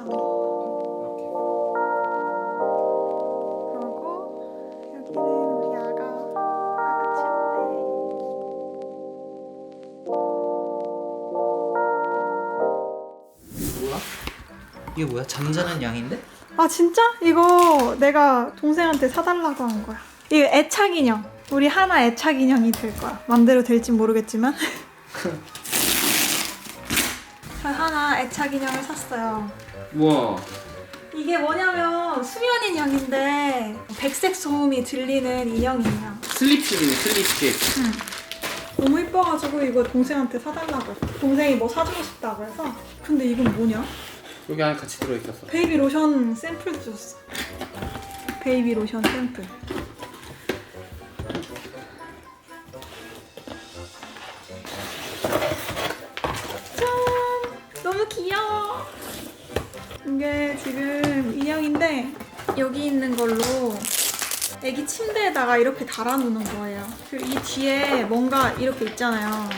잡아. 이렇게. 그리고 여기는 우리 아가 아가 침대. 뭐야? 이게 뭐야? 잠자는 양인데? 아 진짜? 이거 내가 동생한테 사달라고 한 거야. 이거 애착 인형. 우리 하나 애착 인형이 될 거야. 맘대로 될진 모르겠지만. 저 하나 애착 인형을 샀어요. 우와. 이게 뭐냐면 수면 인형인데 백색 소음이 들리는 인형이에요. 슬립식이네 슬립식. 너무 이뻐가지고 이거 동생한테 사달라고 했어. 동생이 뭐 사주고 싶다고 해서. 근데 이건 뭐냐? 여기 안에 같이 들어있었어. 베이비 로션 샘플 줬어. 베이비 로션 샘플. 이게 지금 인형인데 여기 있는 걸로 애기 침대에다가 이렇게 달아놓는 거예요. 그리고 이 뒤에 뭔가 이렇게 있잖아요.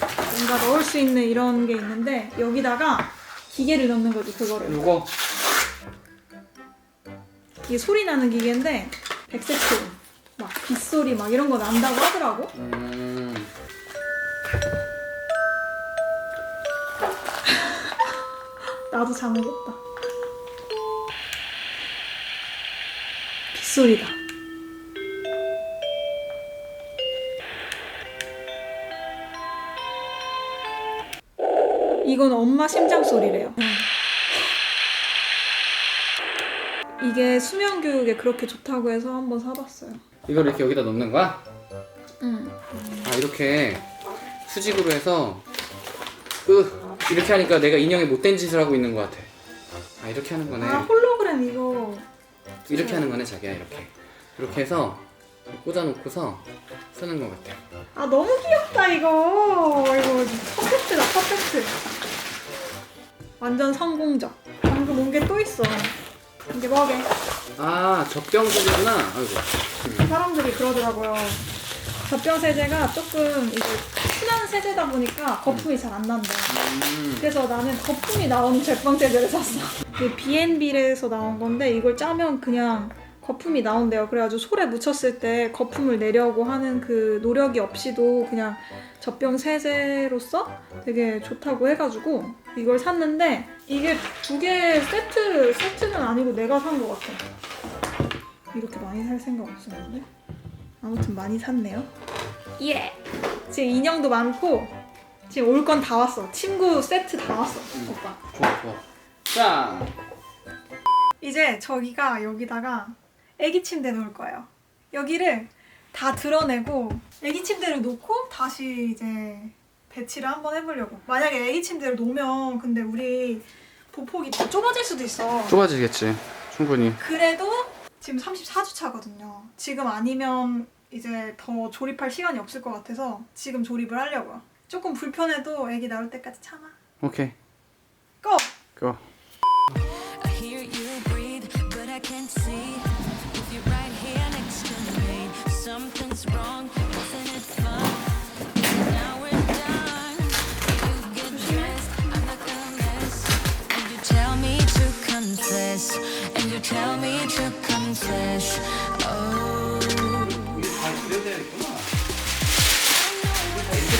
뭔가 넣을 수 있는 이런 게 있는데 여기다가 기계를 넣는 거지 그거를. 요거 이게 소리 나는 기계인데 백색 소리, 막 빗소리 막 이런 거 난다고 하더라고. 음. 나도 잠오겠다. 소리다. 이건 엄마 심장 소리래요. 이게 수면 교육에 그렇게 좋다고 해서 한번 사봤어요. 이걸 이렇게 여기다 넣는 거야? 응. 아 이렇게 수직으로 해서 으 이렇게 하니까 내가 인형에 못된 짓을 하고 있는 것 같아. 아 이렇게 하는 거네. 아 이거 이렇게 하는 거네 자기야 이렇게. 이렇게 해서 꽂아놓고서 쓰는 것 같아. 아 너무 귀엽다 이거 이거 퍼펙트다 퍼펙트 완전 성공적 방금 온 게 또 있어 이게 뭐게 아 소리구나. 아이고. 사람들이 그러더라고요 젖병 세제가 조금 이게 순한 세제다 보니까 거품이 잘 안 난다 음. 그래서 나는 거품이 나오는 젖병 세제를 샀어 이게 B&B에서 나온 건데 이걸 짜면 그냥 거품이 나온대요 그래가지고 솔에 묻혔을 때 거품을 내려고 하는 그 노력이 없이도 그냥 젖병 세제로서 되게 좋다고 해가지고 이걸 샀는데 이게 두 개 세트 세트는 아니고 내가 산 것 같아. 이렇게 많이 살 생각 없었는데 아무튼 많이 샀네요. 예. 지금 인형도 많고 지금 올 건 다 왔어. 친구 세트 다 왔어. 오빠. 좋아 좋아. 자. 이제 저기가 여기다가 애기 침대 놓을 거예요. 여기를 다 드러내고 애기 침대를 놓고 다시 이제 배치를 한번 해보려고. 만약에 애기 침대를 놓으면 근데 우리 보폭이 더 좁아질 수도 있어. 좁아지겠지. 충분히. 그래도 지금 34주 차거든요. 지금 아니면 이제 더 조립할 시간이 없을 것 같아서 지금 조립을 하려고요. 조금 불편해도 애기 나올 때까지 참아. 오케이. 고! 고. I hear you breathe, but I can't see.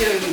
이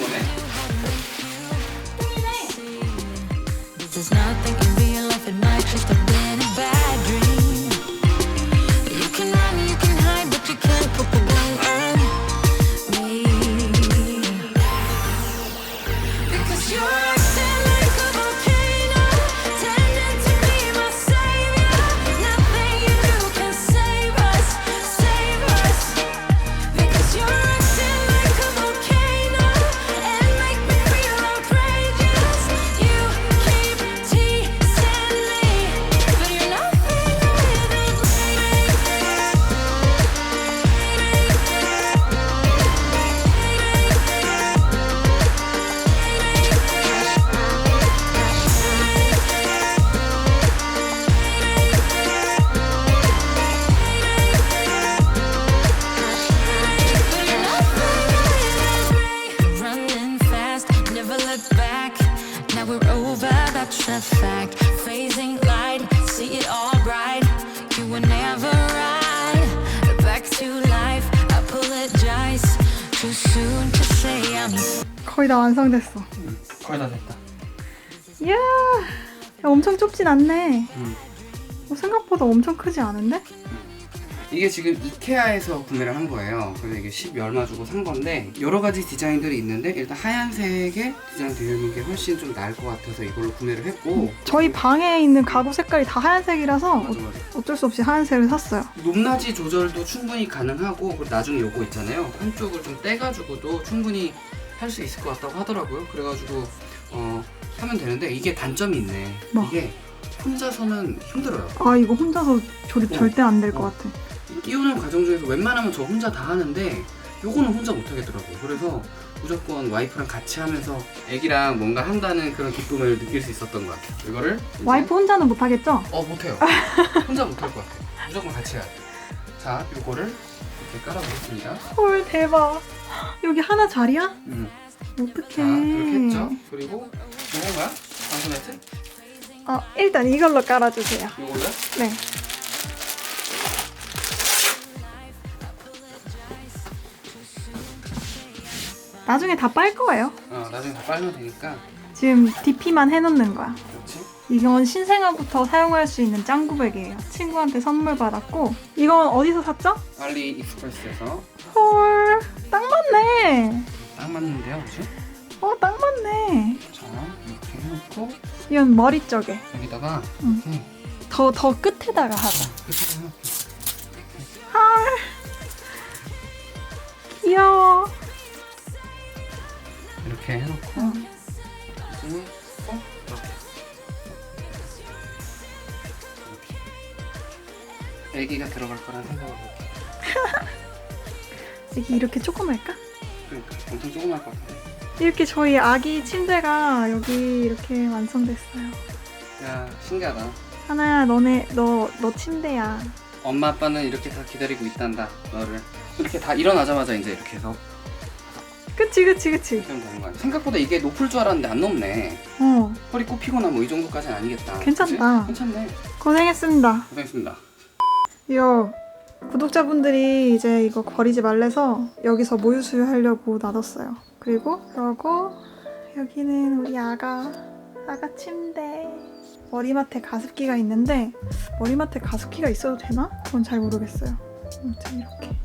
거의 다 완성됐어. 거의 다 됐다. 이야, 야, 엄청 좁진 않네. 음. 어, 생각보다 엄청 크지 않은데? 이게 지금 이케아에서 구매를 한 거예요. 그래서 이게 10 얼마 주고 산 건데 여러 가지 디자인들이 있는데 일단 하얀색의 디자인 되어 있는 게 훨씬 좀 나을 것 같아서 이걸로 구매를 했고 저희 방에 있는 가구 색깔이 다 하얀색이라서 맞아 맞아. 어쩔 수 없이 하얀색을 샀어요. 높낮이 조절도 충분히 가능하고 그리고 나중에 요거 있잖아요. 한쪽을 좀 떼가지고도 충분히 할 수 있을 것 같다고 하더라고요. 그래가지고 어 하면 되는데 이게 단점이 있네. 뭐? 이게 혼자서는 힘들어요. 아, 이거 혼자서 조립 어. 절대 안 될것 어. 같아. 이 띄우는 과정 중에서 웬만하면 저 혼자 다 하는데 요거는 혼자 못 하겠더라고요. 그래서 무조건 와이프랑 같이 하면서 애기랑 뭔가 한다는 그런 기쁨을 느낄 수 있었던 것 같아요. 이거를 이제- 와이프 혼자는 못 하겠죠? 어 못해요. 혼자 못할 것 같아요. 무조건 같이 해야 돼. 자, 요거를 이렇게 깔아보겠습니다. 헐, 대박. 여기 하나 자리야? 음. 어떡해. 자, 이렇게 했죠. 그리고 요건가요? 방수 매트? 어, 일단 이걸로 깔아주세요. 요걸로요? 네. 나중에 다 빨 거예요. 어, 나중에 다 빨면 되니까. 지금 DP만 해놓는 거야. 그렇지. 이건 신생아부터 사용할 수 있는 짱구백이에요. 친구한테 선물 받았고 이건 어디서 샀죠? 알리 익스프레스에서 헐, 딱 맞네. 딱 맞는데요, 그죠? 어, 딱 맞네. 자, 이렇게 해놓고 이건 머리 쪽에. 여기다가 응. 이렇게 더, 더 끝에다가 하자. 끝에다 해놓고 헐. 이렇게 해놓고 응. 이제는 또 이렇게. 애기가 들어갈 거란 생각을 못해. 이게 이렇게 조그말까? 그러니까 엄청 조그만 것 같아. 이렇게 저희 아기 침대가 여기 이렇게 완성됐어요. 야, 신기하다. 하나야, 너네, 너, 너 침대야. 엄마 아빠는 이렇게 다 기다리고 있단다 너를 이렇게 다 일어나자마자 이제 이렇게 해서 그치, 그치, 그치. 거야 생각보다 이게 높을 줄 알았는데 안 높네 어, 허리 꼽히거나 뭐 이 정도까지는 아니겠다 괜찮다. 그치? 괜찮네 고생했습니다. 고생했습니다 이거 구독자분들이 이제 이거 버리지 말래서 여기서 모유 수유 하려고 놔뒀어요. 그리고 그러고 여기는 우리 아가 아가 침대. 머리맡에 가습기가 있는데 머리맡에 가습기가 있어도 되나? 그건 잘 모르겠어요. 아무튼 이렇게.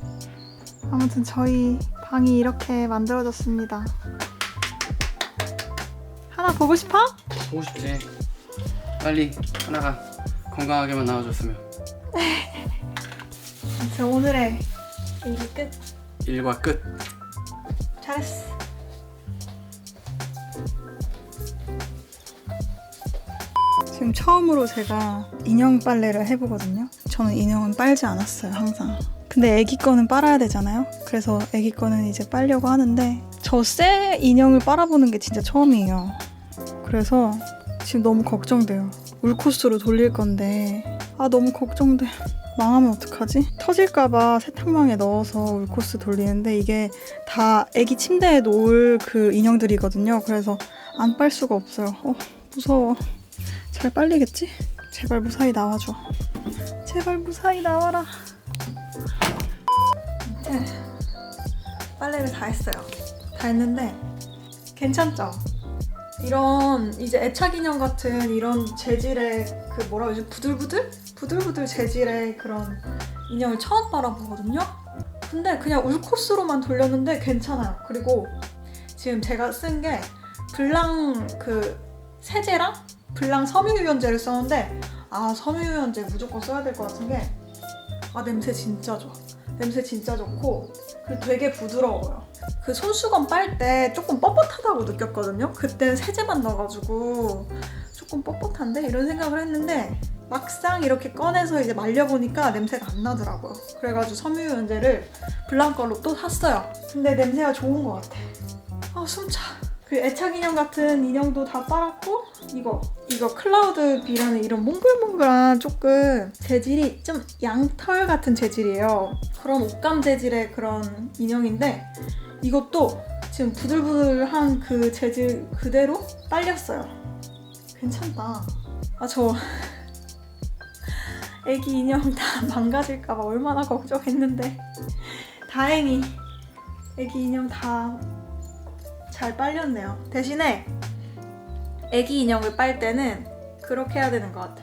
아무튼 저희 방이 이렇게 만들어졌습니다. 하나 보고 싶어? 보고 싶지 빨리 하나가 건강하게만 나와줬으면 아무튼 오늘의 일이 끝. 일과 끝 잘했어. 지금 처음으로 제가 인형 빨래를 해보거든요. 저는 인형은 빨지 않았어요, 항상. 근데 애기 거는 빨아야 되잖아요. 그래서 애기 거는 이제 빨려고 하는데 저 새 인형을 빨아보는 게 진짜 처음이에요. 그래서 지금 너무 걱정돼요. 울코스로 돌릴 건데 아 너무 걱정돼. 망하면 어떡하지? 터질까봐 세탁망에 넣어서 울코스 돌리는데 이게 다 애기 침대에 놓을 그 인형들이거든요. 그래서 안 빨 수가 없어요. 어, 무서워. 잘 빨리겠지? 제발 무사히 나와줘. 제발 무사히 나와라. 네. 빨래를 다 했어요. 다 했는데 괜찮죠? 이런 이제 애착 인형 같은 이런 재질의 그 뭐라 그러지 부들부들 부들부들 재질의 그런 인형을 처음 빨아보거든요. 근데 그냥 울코스로만 돌렸는데 괜찮아요. 그리고 지금 제가 쓴 게 블랑 그 세제랑 블랑 섬유유연제를 썼는데 아 섬유유연제 무조건 써야 될 것 같은 게 아 냄새 진짜 좋아. 냄새 진짜 좋고 그리고 되게 부드러워요. 그 손수건 빨 때 조금 뻣뻣하다고 느꼈거든요. 그때 세제만 넣어가지고 조금 뻣뻣한데 이런 생각을 했는데 막상 이렇게 꺼내서 이제 말려보니까 냄새가 안 나더라고요. 그래가지고 섬유유연제를 블랑 걸로 또 샀어요. 근데 냄새가 좋은 것 같아. 아 숨차. 그 애착 인형 같은 인형도 다 빨았고 이거 이거 클라우드 비라는 이런 몽글몽글한 조금 재질이 좀 양털 같은 재질이에요. 그런 옷감 재질의 그런 인형인데 이것도 지금 부들부들한 그 재질 그대로 빨렸어요. 괜찮다. 아, 저 애기 인형 다 망가질까봐 얼마나 걱정했는데 다행히 애기 인형 다 잘 빨렸네요. 대신에 애기 인형을 빨 때는 그렇게 해야 되는 것 같아.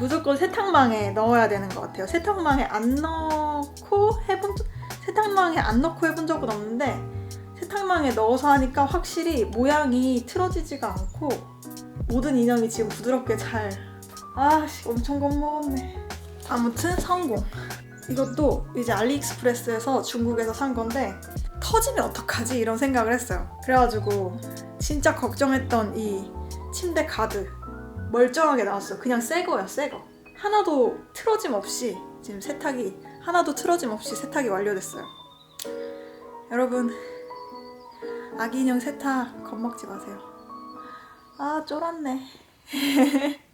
무조건 세탁망에 넣어야 되는 것 같아요. 세탁망에 안 넣고 해본 적- 세탁망에 안 넣고 해본 적은 없는데 세탁망에 넣어서 하니까 확실히 모양이 틀어지지가 않고 모든 인형이 지금 부드럽게 잘 아씨 엄청 겁먹었네 아무튼 성공 이것도 이제 알리익스프레스에서 중국에서 산 건데 터지면 어떡하지 이런 생각을 했어요 그래가지고 진짜 걱정했던 이 침대 가드 멀쩡하게 나왔어요 그냥 새 거야 새 거. 하나도 틀어짐 없이 지금 세탁이 하나도 틀어짐 없이 세탁이 완료됐어요. 여러분 아기 인형 세탁 겁먹지 마세요. 아 쫄았네